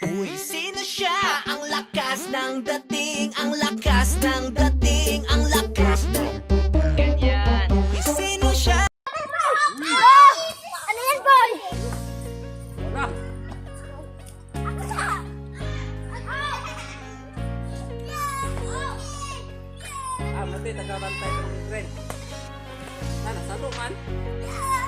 Uy, sino siya? Ang lakas ng dating, ang lakas ng dating, ang lakas ng ganyan. Uy, sino siya? Ano yan, boy? Wala. Ah, mati, nagabantay ko ng tren. Na, nasalo man. Ispaon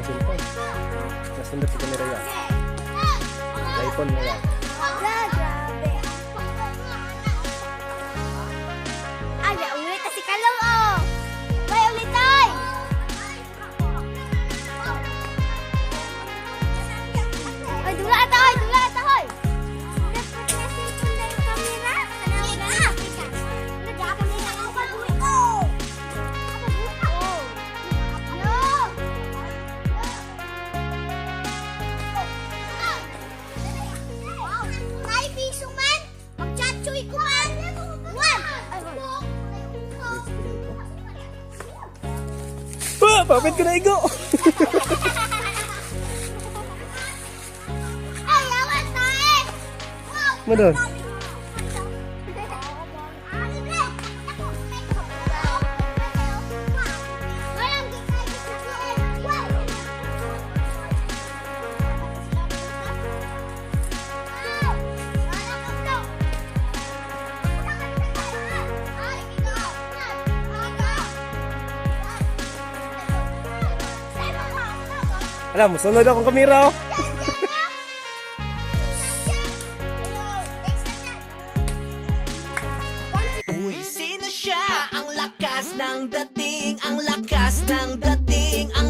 yung cellphone. Nasundot ko kamera yan. iPhone mo yan. Papit ko na igo! Ay, awan tayo! Madon. Alam mo, sunod akong kamera oh. Uy, sinasya ang lakas ng dating, ang lakas ng dating, ang